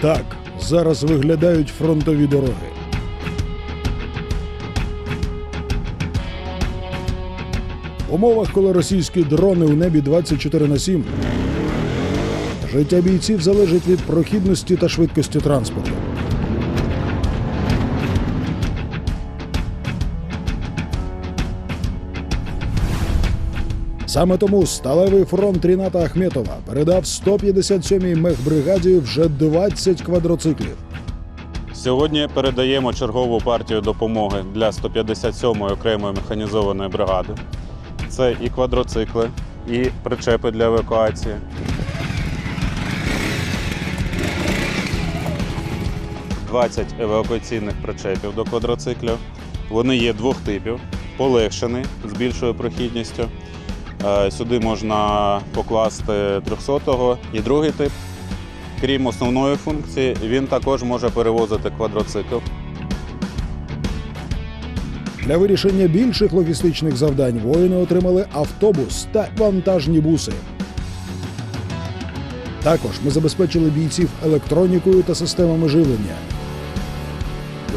Так зараз виглядають фронтові дороги. В умовах, коли російські дрони у небі 24 на 7, життя бійців залежить від прохідності та швидкості транспорту. Саме тому сталевий фронт Ріната Ахметова передав 157-й мехбригаді вже 20 квадроциклів. Сьогодні передаємо чергову партію допомоги для 157-ї окремої механізованої бригади. Це і квадроцикли, і причепи для евакуації. «20 евакуаційних причепів до квадроциклів. Вони є двох типів: полегшений з більшою прохідністю. Е, Сюди можна покласти 300-го і другий тип. Крім основної функції, він також може перевозити квадроцикл. Для вирішення більших логістичних завдань воїни отримали автобус та вантажні буси. Також ми забезпечили бійців електронікою та системами живлення.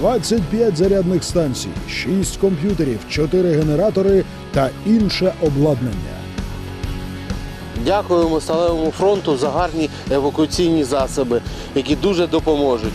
25 зарядних станцій, 6 комп'ютерів, 4 генератори та інше обладнання. Дякуємо Сталевому фронту за гарні евакуаційні засоби, які дуже допоможуть.